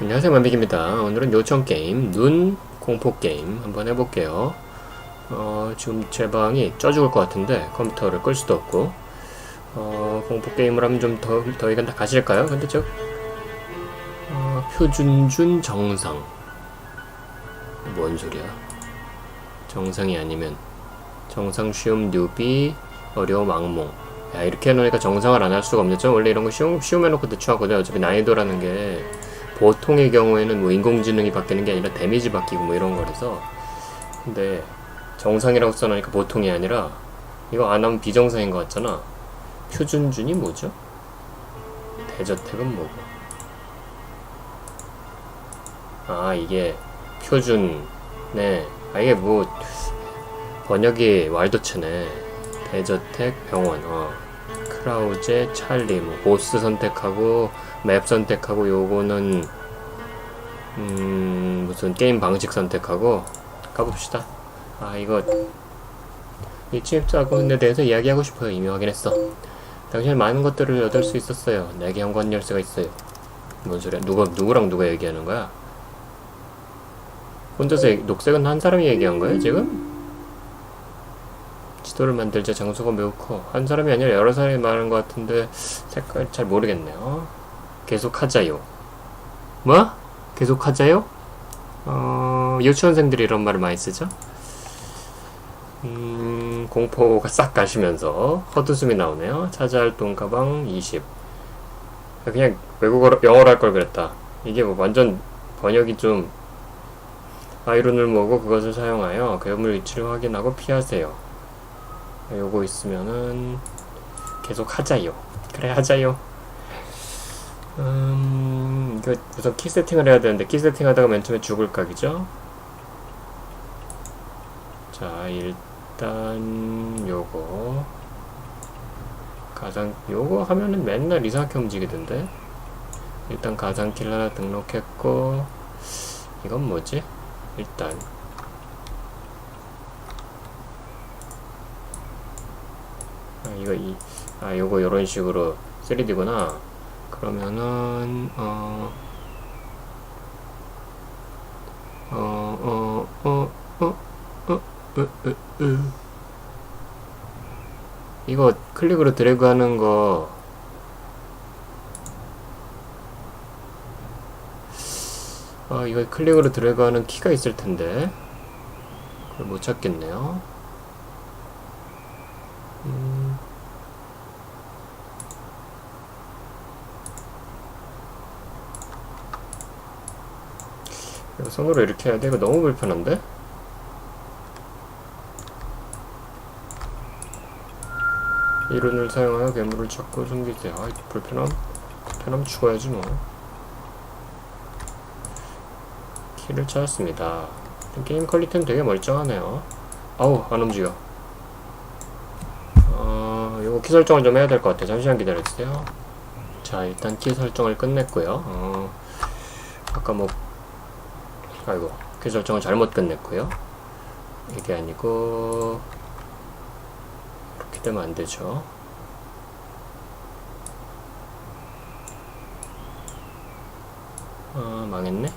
안녕하세요 만빅입니다. 오늘은 요청 게임 눈 공포 게임 한번 해볼게요. 어, 지금 제 방이 쪄 죽을 것 같은데 컴퓨터를 끌 수도 없고 어, 공포 게임을 하면 좀 더, 더 이건 다 가실까요? 근데 저 어, 표준준 정상. 뭔 소리야? 정상이 아니면 정상 쉬움 뉴비 어려움 악몽. 야 이렇게 해놓으니까 정상을 안 할 수가 없겠죠 원래 이런 거 쉬움, 쉬움 해놓고 대충 하거든요. 어차피 난이도라는 게 보통의 경우에는 뭐 인공지능이 바뀌는 게 아니라 데미지 바뀌고 뭐 이런 거라서. 근데 정상이라고 써놓으니까 보통이 아니라 이거 안 하면 비정상인 것 같잖아. 표준준이 뭐죠? 대저택은 뭐고? 아 이게 표준. 네. 아 이게 뭐 번역이 왈도체네. 대저택 병원. 어 크라우제 찰리 뭐 보스 선택하고 맵 선택하고 요거는 음 무슨 게임 방식 선택하고 가봅시다. 아 이거 이 침입자군에 대해서 이야기하고 싶어요. 이미 확인했어. 당신은 많은 것들을 얻을 수 있었어요. 내게 현관 열쇠가 있어요. 뭔 소리야? 누가 누구랑 누가 얘기하는 거야? 혼자서 얘기- 녹색은 한 사람이 얘기한 거예요 지금? 지도를 만들자 장소가 매우 커. 한 사람이 아니라 여러 사람이 말하는 것 같은데 색깔 잘 모르겠네요. 계속 하자요. 뭐? 계속 하자요? 어, 유치원생들이 이런 말을 많이 쓰죠? 음, 공포가 싹 가시면서 헛웃음이 나오네요. 찾아할 돈 가방 20. 그냥 외국어로, 영어로 할 걸 그랬다. 이게 뭐 완전 번역이 좀 아이론을 모으고 그것을 사용하여 괴물 위치를 확인하고 피하세요. 요거 있으면은 계속 하자요. 그래 하자요. 음 이거 우선 키 세팅을 해야 되는데 키 세팅하다가 맨 처음에 죽을 각이죠. 자 일단 요거 가상 요거 하면은 맨날 이상하게 움직이던데. 일단 가상키를 하나 등록했고 이건 뭐지? 일단 아, 이거 이, 아, 요거 요런 식으로 3D구나. 그러면은, 어, 어, 어, 어, 어, 어, 어, 어, 어. 이거 클릭으로 드래그 하는 거, 아, 이거 클릭으로 드래그 하는 키가 있을 텐데. 그걸 못 찾겠네요. 손으로 이렇게 해야 돼? 이거 너무 불편한데? 이론을 사용하여 괴물을 찾고 숨기세요. 아, 불편함? 불편함 죽어야지 뭐. 키를 찾았습니다. 게임 퀄리티는 되게 멀쩡하네요. 아우, 안 움직여. 어, 요거 키 설정을 좀 해야 될 것 같아요. 잠시만 기다려주세요. 자, 일단 키 설정을 끝냈고요. 어, 아까 뭐, 아이고, 키 설정을 잘못 끝냈고요. 이게 아니고, 이렇게 되면 안 되죠. 아, 망했네.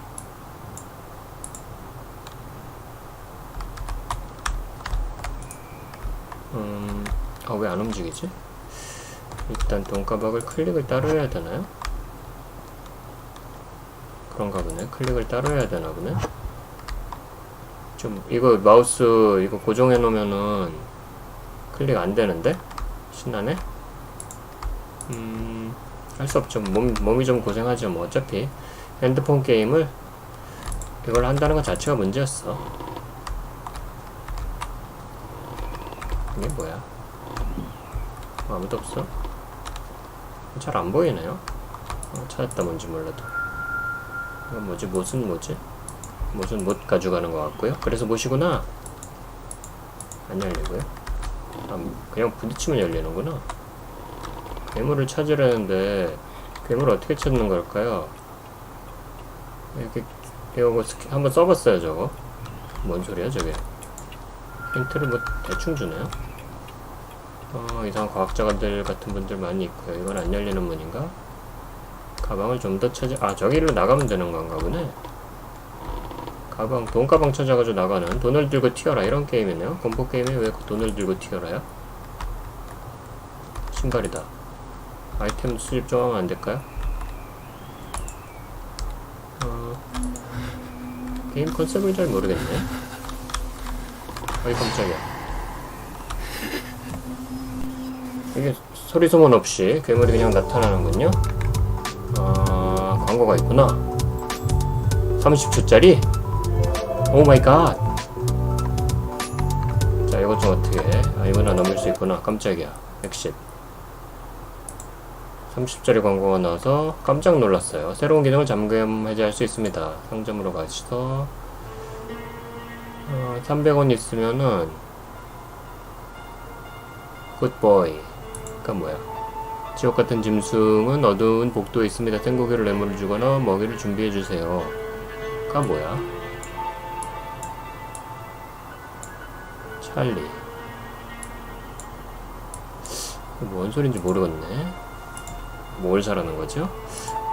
음, 아, 왜 안 움직이지? 일단 돈가박을 클릭을 따로 해야 되나요? 그런가 보네. 클릭을 따로 해야 되나 보네. 좀, 이거 마우스, 이거 고정해 놓으면은 클릭 안 되는데? 신나네? 음, 할 수 없죠. 몸, 몸이 좀 고생하죠. 뭐, 어차피. 핸드폰 게임을 이걸 한다는 것 자체가 문제였어. 이게 뭐야? 어, 아무도 없어? 잘 안 보이네요. 어, 찾았다 뭔지 몰라도. 이건 뭐지? 못은 뭐지? 못은 못 가져가는 것 같고요. 그래서 못이구나. 안 열리고요. 아, 그냥 부딪히면 열리는구나. 괴물을 찾으려는데 괴물을 어떻게 찾는 걸까요? 이렇게 이거 한번 써봤어요 저거. 뭔 소리야 저게? 힌트를 뭐 대충 주네요. 어, 이상 과학자들 같은 분들 많이 있고요. 이건 안 열리는 문인가? 가방을 좀 더 찾아 아 저기로 나가면 되는 건가 보네. 가방 돈 가방 찾아가지고 나가는 돈을 들고 튀어라 이런 게임이네요. 공포 게임에 왜 돈을 들고 튀어라요? 신발이다. 아이템 수집 좀 하면 안 될까요? 어, 게임 컨셉을 잘 모르겠네. 어이 깜짝이야. 이게 소리 소문 없이 괴물이 그냥 나타나는군요 아 광고가 있구나 30초짜리 오 마이 갓. 자, 이것 좀 어떻게 해? 아, 이거나 넘을 수 있구나. 깜짝이야. 110. 30짜리 광고가 나와서 깜짝 놀랐어요. 새로운 기능을 잠금 해제할 수 있습니다. 상점으로 가셔서 어, 300원 있으면은 굿보이. 그니까 뭐야? 지옥 같은 짐승은 어두운 복도에 있습니다. 생고기를 뇌물을 주거나 먹이를 준비해 주세요. 가 뭐야? 찰리. 뭔 소린지 모르겠네. 뭘 사라는 거죠?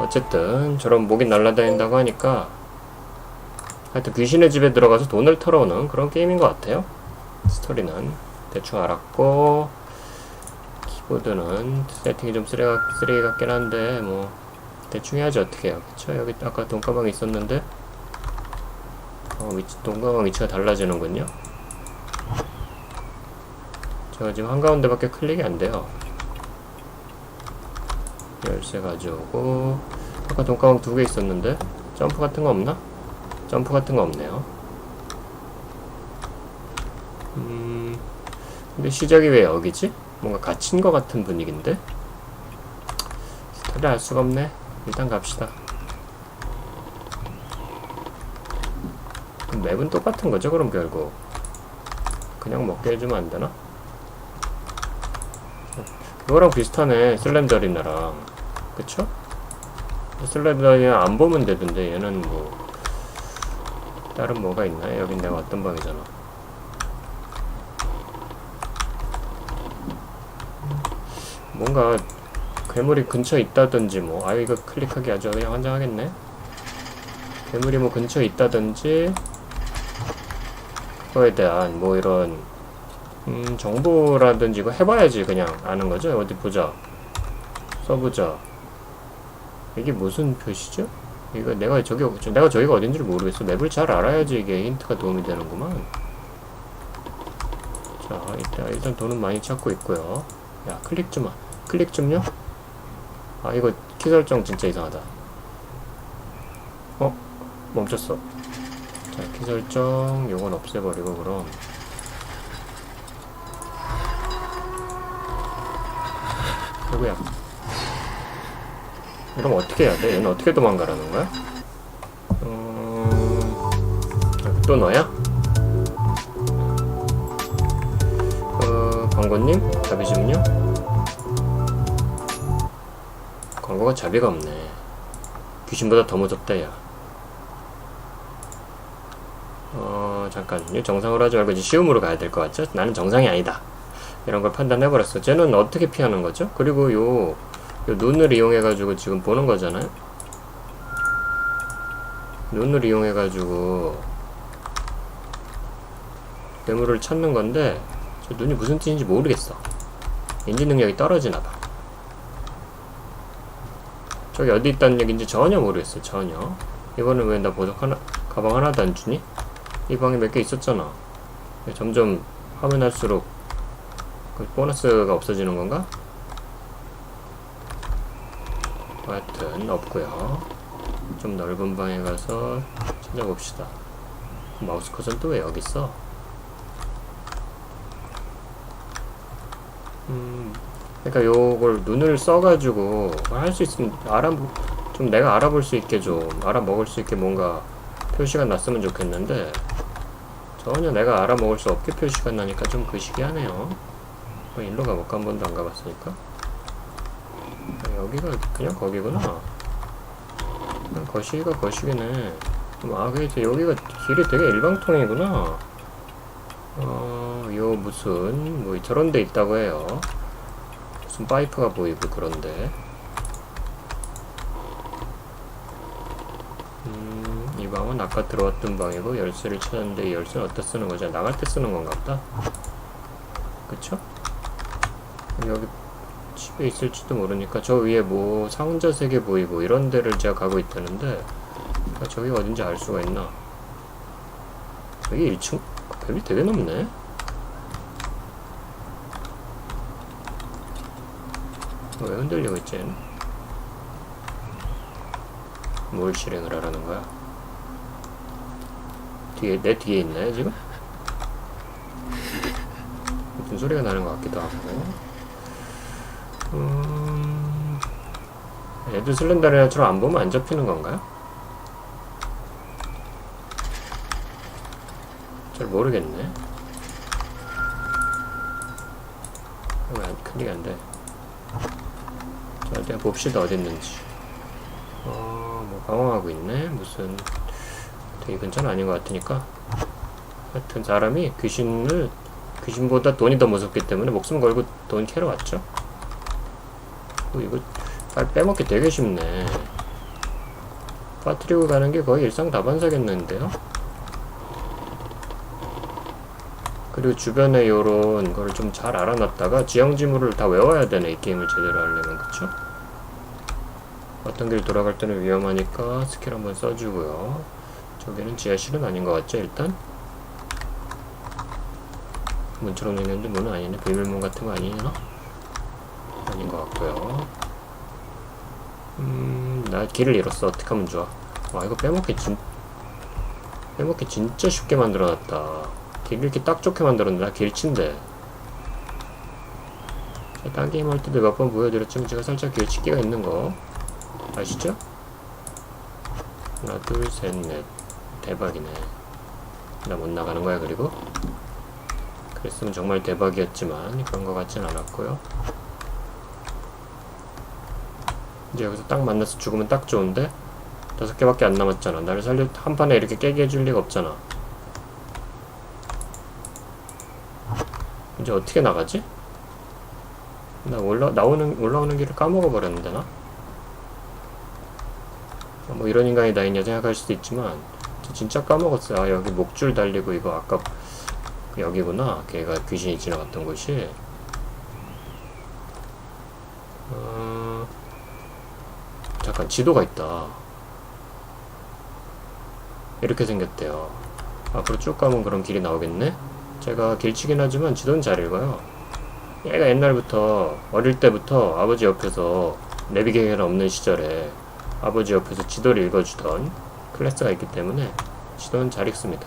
어쨌든 저런 목이 날아다닌다고 하니까 하여튼 귀신의 집에 들어가서 돈을 털어오는 그런 게임인 것 같아요. 스토리는 대충 알았고 키보드는 세팅이 좀 쓰레기, 쓰레기 같긴 한데 뭐 대충 해야지 어떻게 해요 그쵸? 여기 아까 돈가방이 있었는데 어, 위치, 돈가방 위치가 달라지는군요 제가 지금 한가운데밖에 클릭이 안 돼요. 열쇠 가져오고 아까 돈가방 두 개 있었는데 점프 같은 거 없나? 점프 같은 거 없네요. 음, 근데 시작이 왜 여기지? 뭔가 갇힌 거 같은 분위기인데? 스토리 알 수가 없네. 일단 갑시다. 그럼 맵은 똑같은 거죠? 그럼 결국 그냥 먹게 해주면 안 되나? 그거랑 비슷하네 슬렌더리나랑 그쵸? 슬렌더리나 안 보면 되던데 얘는 뭐 다른 뭐가 있나? 여긴 내가 왔던 방이잖아 뭔가 괴물이 근처에 있다든지 뭐 아유 이거 클릭하기 아주 그냥 환장하겠네 괴물이 뭐 근처에 있다든지 그거에 대한 뭐 이런 음, 정보라든지 이거 해봐야지 그냥 아는 거죠? 어디 보자. 써보자. 이게 무슨 표시죠? 이거 내가 저기, 내가 저기가 어딘지를 모르겠어. 맵을 잘 알아야지 이게 힌트가 도움이 되는구만. 자, 일단, 일단 돈은 많이 찾고 있고요. 야, 클릭 좀, 클릭 좀요? 아, 이거 키 설정 진짜 이상하다. 어? 멈췄어. 자, 키 설정, 요건 없애버리고, 그럼. 누구야? 그럼 어떻게 해야 돼? 얘는 어떻게 도망가라는 거야? 음... 또 너야? 어... 광고님? 자비심요? 광고가 자비가 없네 귀신보다 더 무섭다 야 어... 잠깐요 정상으로 하지 말고 이제 쉬움으로 가야 될 것 같죠? 나는 정상이 아니다 이런 걸 판단해버렸어. 쟤는 어떻게 피하는 거죠? 그리고 요, 요 눈을 이용해가지고 지금 보는 거잖아요? 눈을 이용해가지고 괴물을 찾는 건데 저 눈이 무슨 뜻인지 모르겠어. 인지 능력이 떨어지나봐. 저기 어디 있다는 얘기인지 전혀 모르겠어. 전혀. 이거는 왜 나 보석 하나, 가방 하나도 안 주니? 이 방에 몇 개 있었잖아. 점점 하면 할수록 그 보너스가 없어지는 건가? 하여튼 없고요 좀 넓은 방에 가서 찾아봅시다 마우스 커서는 또 왜 여기 있어? 음, 그러니까 요걸 눈을 써가지고 할 수 있으면 알아 좀 내가 알아볼 수 있게 좀 알아먹을 수 있게 뭔가 표시가 났으면 좋겠는데 전혀 내가 알아먹을 수 없게 표시가 나니까 좀 그시기하네요 어, 일로 가볼까? 한 번도 안 가봤으니까. 아, 여기가 그냥 거기구나. 그냥 거시기가 거시기네. 아, 그래서 여기가 길이 되게 일방통이구나. 어, 요 무슨, 뭐 저런 데 있다고 해요. 무슨 파이프가 보이고 그런데. 음, 이 방은 아까 들어왔던 방이고 열쇠를 찾았는데 이 열쇠는 어디다 쓰는 거죠? 나갈 때 쓰는 건가 보다. 그쵸? 여기 집에 있을지도 모르니까 저 위에 뭐 상자 세 개 보이고 이런 데를 제가 가고 있다는데 아, 저기가 어딘지 알 수가 있나? 여기 1층 벽이 되게 높네. 왜 흔들리고 있지? 뭘 실행을 하라는 거야? 뒤에 내 뒤에 있나요 지금? 무슨 소리가 나는 것 같기도 하고. 음... 얘도 슬렌더리아처럼 안 보면 안 잡히는 건가요? 잘 모르겠네. 클릭 안 돼? 자, 일단 봅시다 어디 있는지. 어, 뭐 방황하고 있네. 무슨 되게 근처는 아닌 것 같으니까. 하여튼 사람이 귀신을 귀신보다 돈이 더 무섭기 때문에 목숨 걸고 돈 캐러 왔죠. 어, 이거 빨리 빼먹기 되게 쉽네. 빠뜨리고 가는 게 거의 일상 다반사겠는데요? 그리고 주변에 요런 거를 좀 잘 알아놨다가 지형지물을 다 외워야 되네, 이 게임을 제대로 하려면, 그쵸? 어떤 길 돌아갈 때는 위험하니까 스킬 한번 써주고요. 저기는 지하실은 아닌 것 같죠, 일단? 문처럼 생겼는데 문은 아니네. 비밀문 같은 거 아니나? 아닌 것 같고요. 음, 나 길을 잃었어. 어떻게 하면 좋아? 와, 이거 빼먹기 진, 빼먹기 진짜 쉽게 만들어놨다. 길 이렇게 딱 좋게 만들었는데, 나 길친데. 자, 딴 게임 할 때도 몇 번 보여드렸지만, 제가 살짝 길치기가 있는 거. 아시죠? 하나, 둘, 셋, 넷. 대박이네. 나 못 나가는 거야, 그리고? 그랬으면 정말 대박이었지만, 그런 것 같진 않았고요. 이제 여기서 딱 만나서 죽으면 딱 좋은데 다섯 개밖에 안 남았잖아. 나를 살려 한 판에 이렇게 깨게 해줄 리가 없잖아. 이제 어떻게 나가지? 나 올라 나오는 올라오는 길을 까먹어 버렸는데 나. 아, 뭐 이런 인간이 다 있냐 생각할 수도 있지만 저 진짜 까먹었어요. 아 여기 목줄 달리고 이거 아까 여기구나. 걔가 귀신이 지나갔던 곳이. 어... 잠깐 지도가 있다. 이렇게 생겼대요. 앞으로 쭉 가면 그런 길이 나오겠네? 제가 길치긴 하지만 지도는 잘 읽어요. 얘가 옛날부터, 어릴 때부터 아버지 옆에서 내비게이션 없는 시절에 아버지 옆에서 지도를 읽어주던 클래스가 있기 때문에 지도는 잘 읽습니다.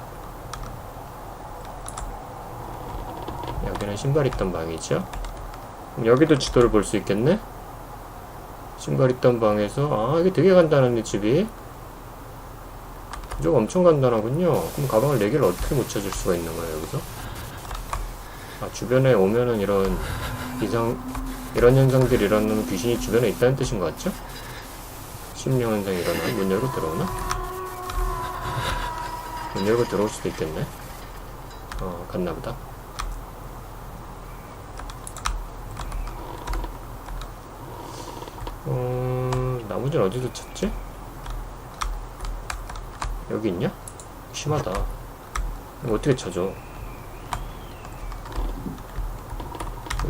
여기는 신발 있던 방이죠? 여기도 지도를 볼 수 있겠네? 신발 있던 방에서 아 이게 되게 간단한데 집이 이거 엄청 간단하군요 그럼 가방을 4개를 어떻게 못 찾을 수가 있는 거예요 여기서 아 주변에 오면은 이런 이상 이런 현상들이 일어나는 귀신이 주변에 있다는 뜻인 것 같죠? 심령 현상이 일어나 문 열고 들어오나? 문 열고 들어올 수도 있겠네 어 갔나보다 어, 나머지는 어디서 찾지? 여기 있냐? 심하다. 이거 어떻게 찾아?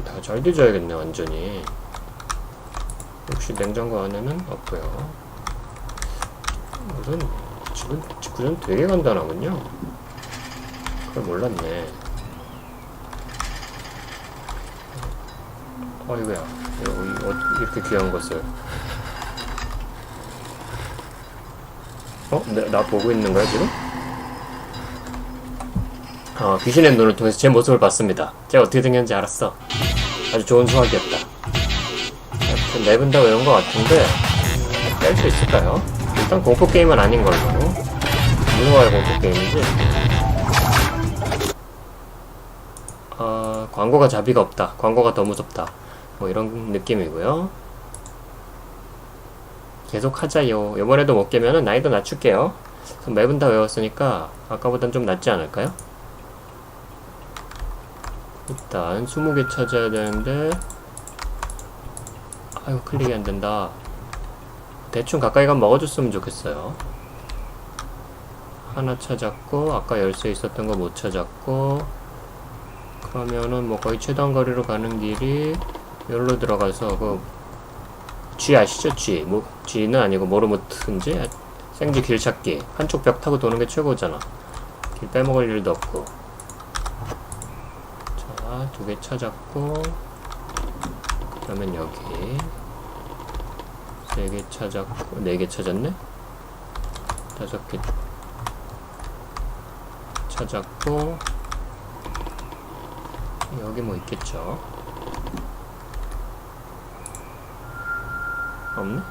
다 잘 뒤져야겠네, 완전히. 역시 냉장고 안에는 없고요. 우선 지금 직구는 되게 간단하군요. 그걸 몰랐네. 어이구야. 어, 이렇게 귀한 것을. 어? 나, 나 보고 있는 거야, 지금? 어, 귀신의 눈을 통해서 제 모습을 봤습니다. 제가 어떻게 생겼는지 알았어. 아주 좋은 수학이었다. 하여튼 네분다 외운 것 같은데, 뺄 수 있을까요? 일단 공포 게임은 아닌 걸로. 무서워요, 공포 게임이지? 아, 광고가 자비가 없다. 광고가 더 무섭다. 뭐 이런 느낌이고요. 계속 하자요. 이번에도 못 깨면은 난이도 낮출게요. 그럼 맵은 다 외웠으니까 아까보단 좀 낫지 않을까요? 일단 20개 찾아야 되는데 아이고 클릭이 안 된다. 대충 가까이 가면 먹어줬으면 좋겠어요. 하나 찾았고 아까 열쇠 있었던 거 못 찾았고 그러면은 뭐 거의 최단 거리로 가는 길이 여기로 들어가서 그 G 아시죠? G 뭐 G는 아니고 모르모트인지? 생쥐 길 찾기. 한쪽 벽 타고 도는 게 최고잖아. 길 빼먹을 일도 없고. 자 두 개 찾았고 그러면 여기 세개 찾았고 네 개 찾았네 다섯 개 찾았고 여기 뭐 있겠죠 없네?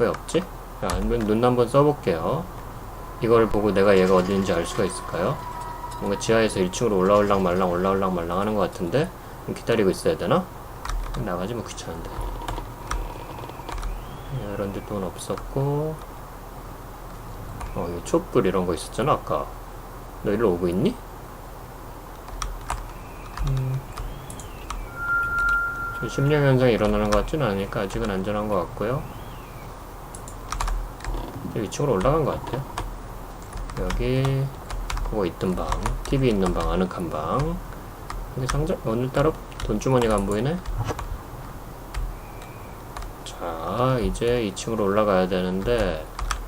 왜 없지? 자, 눈 한번 써볼게요 이걸 보고 내가 얘가 어디인지 알 수가 있을까요? 뭔가 지하에서 1층으로 올라올랑 말랑 올라올랑 말랑 하는 것 같은데 기다리고 있어야 되나? 나가지 뭐 귀찮은데 이런 데 돈 없었고 어, 이 촛불 이런 거 있었잖아, 아까. 너 일로 오고 있니? 음. 좀 심령 현상이 일어나는 것 같지는 않으니까 아직은 안전한 것 같고요. 위층으로 올라간 것 같아요. 여기 그거 있던 방, TV 있는 방, 아늑한 방. 여기 상자 오늘따라 돈주머니가 안 보이네. 자, 이제 2층으로 올라가야 되는데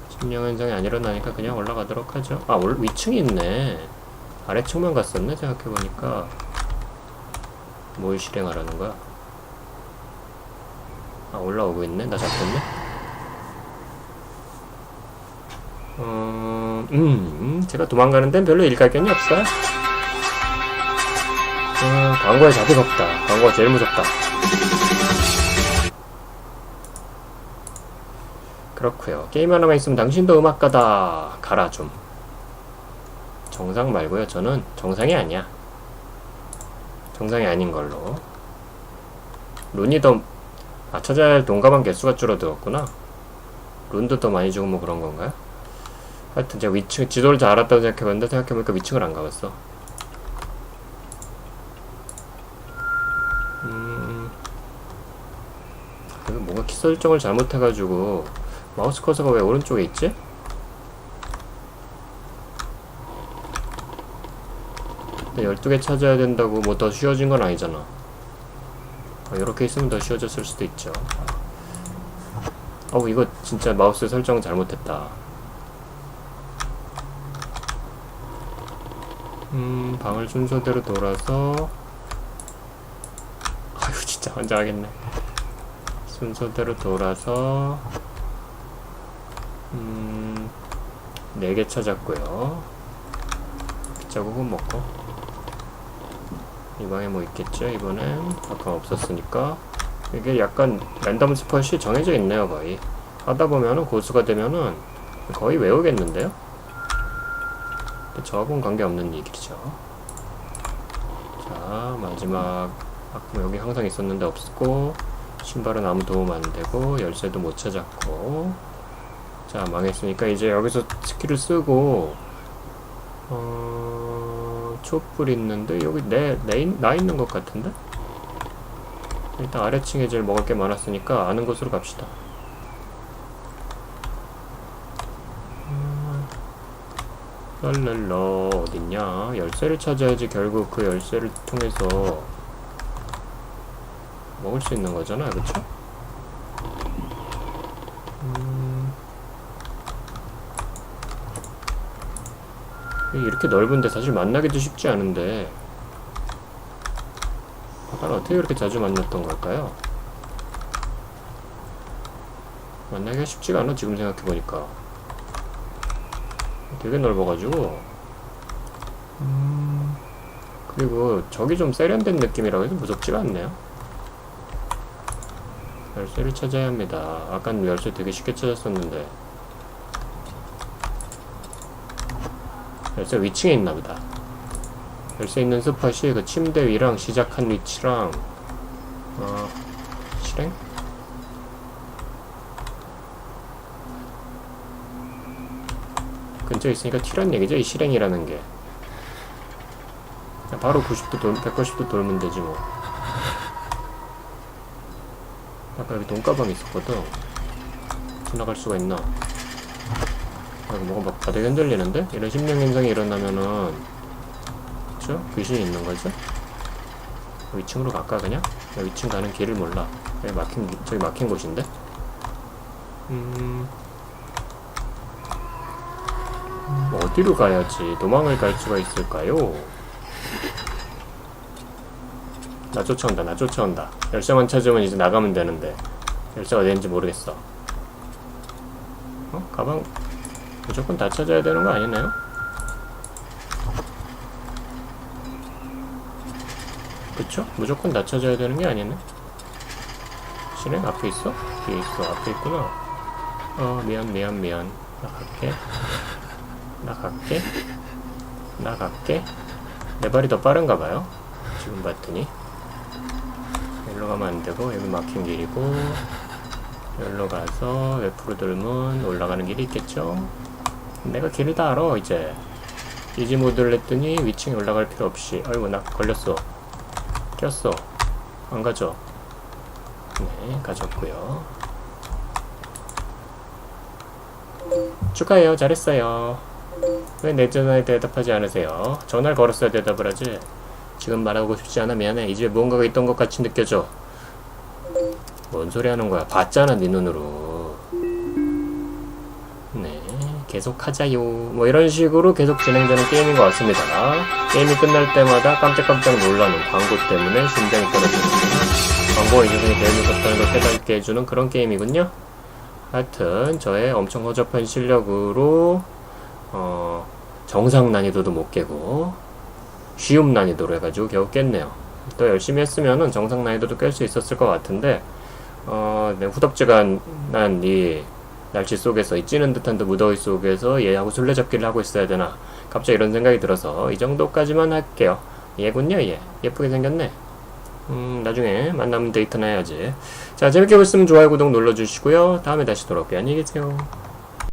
심령 현상이 안 일어나니까 그냥 올라가도록 하죠. 아, 올, 위층이 있네. 아래층만 갔었네, 생각해보니까. 뭘 실행하라는 거야? 아, 올라오고 있네? 나 잡혔네? 어, 음, 제가 도망가는 데는 별로 일갈견이 없어요. 아, 광고에 자극 없다. 광고가 제일 무섭다. 그렇고요 게임 하나만 있으면 당신도 음악가다. 가라 좀. 정상 말고요. 저는 정상이 아니야. 정상이 아닌 걸로. 룬이 더, 아, 찾아야 할 동감한 개수가 줄어들었구나. 룬도 더 많이 주고 뭐 그런 건가요? 하여튼 제가 위층, 지도를 잘 알았다고 생각해봤는데 생각해보니까 위층을 안 가봤어. 음, 뭔가 키 설정을 잘못해가지고 마우스 커서가 왜 오른쪽에 있지? 근데 12개 찾아야 된다고 뭐 더 쉬워진 건 아니잖아. 어, 이렇게 있으면 더 쉬워졌을 수도 있죠. 어우, 이거 진짜 마우스 설정 잘못했다. 음, 방을 순서대로 돌아서. 아유, 진짜 환장하겠네. 순서대로 돌아서. 음, 4개 찾았고요. 자국은 먹고. 이 방에 뭐 있겠죠, 이번엔? 아까 없었으니까. 이게 약간 랜덤 스팟이 정해져 있네요, 거의. 하다 보면은 고수가 되면은 거의 외우겠는데요? 저하고는 관계없는 얘기죠. 자, 마지막. 아까 여기 항상 있었는데 없고. 신발은 아무 도움 안 되고, 열쇠도 못 찾았고. 자 망했으니까 이제 여기서 스킬을 쓰고 어... 촛불 있는데 여기 내, 내, 나 있는 것 같은데? 일단 아래층에 제일 먹을 게 많았으니까 아는 곳으로 갑시다 음... 랄랄라 어딨냐 열쇠를 찾아야지 결국 그 열쇠를 통해서 먹을 수 있는 거잖아 그쵸? 이렇게 넓은데 사실 만나기도 쉽지 않은데. 아까는 어떻게 그렇게 자주 만났던 걸까요? 만나기가 쉽지가 않아 지금 생각해보니까. 되게 넓어가지고. 음... 그리고 저기 좀 세련된 느낌이라고 해서 무섭지가 않네요. 열쇠를 찾아야 합니다. 아까는 열쇠 되게 쉽게 찾았었는데 열쇠 위층에 있나 보다. 열쇠 있는 스팟이 그 침대 위랑 시작한 위치랑 어 실행? 근처에 있으니까 튀란 얘기죠? 이 실행이라는 게. 바로 90도 돌, 180도 돌면 되지 뭐. 아까 여기 돈가방 있었거든. 지나갈 수가 있나? 아, 이거 뭐가 막 바닥에 흔들리는데? 이런 심령 현상이 일어나면은 그쵸? 귀신이 있는 거죠? 위층으로 갈까 그냥? 나 위층 가는 길을 몰라 여기 막힌 기- 저기 막힌 곳인데? 음... 음, 어디로 가야지 도망을 갈 수가 있을까요? 나 쫓아온다 나 쫓아온다 열쇠만 찾으면 이제 나가면 되는데 열쇠가 어디인지 모르겠어 어? 가방 무조건 다 찾아야 되는 거 아니나요? 그쵸? 무조건 다 찾아야 되는 게 아니네. 실행 앞에 있어? 뒤에 있어. 앞에 있구나. 어 미안 미안 미안. 나 갈게. 나 갈게. 나 갈게. 내 발이 더 빠른가 봐요. 지금 봤더니. 여기로 가면 안 되고 여기 막힌 길이고 여기로 가서 옆으로 돌면 올라가는 길이 있겠죠 내가 길을 다 알아 이제. 이지 모드를 했더니 위층에 올라갈 필요 없이. 아이고 나 걸렸어. 꼈어. 안 가죠 네 가졌고요. 축하해요. 잘했어요. 왜 내 전화에 대답하지 않으세요? 전화를 걸었어야 대답을 하지. 지금 말하고 싶지 않아. 미안해. 이제 무언가가 있던 것 같이 느껴져. 뭔 소리 하는 거야? 봤잖아 네 눈으로 계속 하자요. 뭐 이런 식으로 계속 진행되는 게임인 것 같습니다. 게임이 끝날 때마다 깜짝깜짝 놀라는 광고 때문에 심장이 떨어지는 광고가 이제분이 배우는 것다는 걸 깨닫게 해주는 그런 게임이군요. 하여튼 저의 엄청 허접한 실력으로 어, 정상 난이도도 못 깨고 쉬움 난이도로 해가지고 겨우 깼네요. 또 열심히 했으면은 정상 난이도도 깰 수 있었을 것 같은데 어, 네, 후덥지근한 이 날씨 속에서 이 찌는 듯한 그 무더위 속에서 얘하고 술래잡기를 하고 있어야 되나 갑자기 이런 생각이 들어서 이 정도까지만 할게요. 얘군요 얘 예쁘게 생겼네. 음 나중에 만나면 데이트나 해야지. 자 재밌게 보셨으면 좋아요 구독 눌러주시고요. 다음에 다시 돌아올게요. 안녕히 계세요.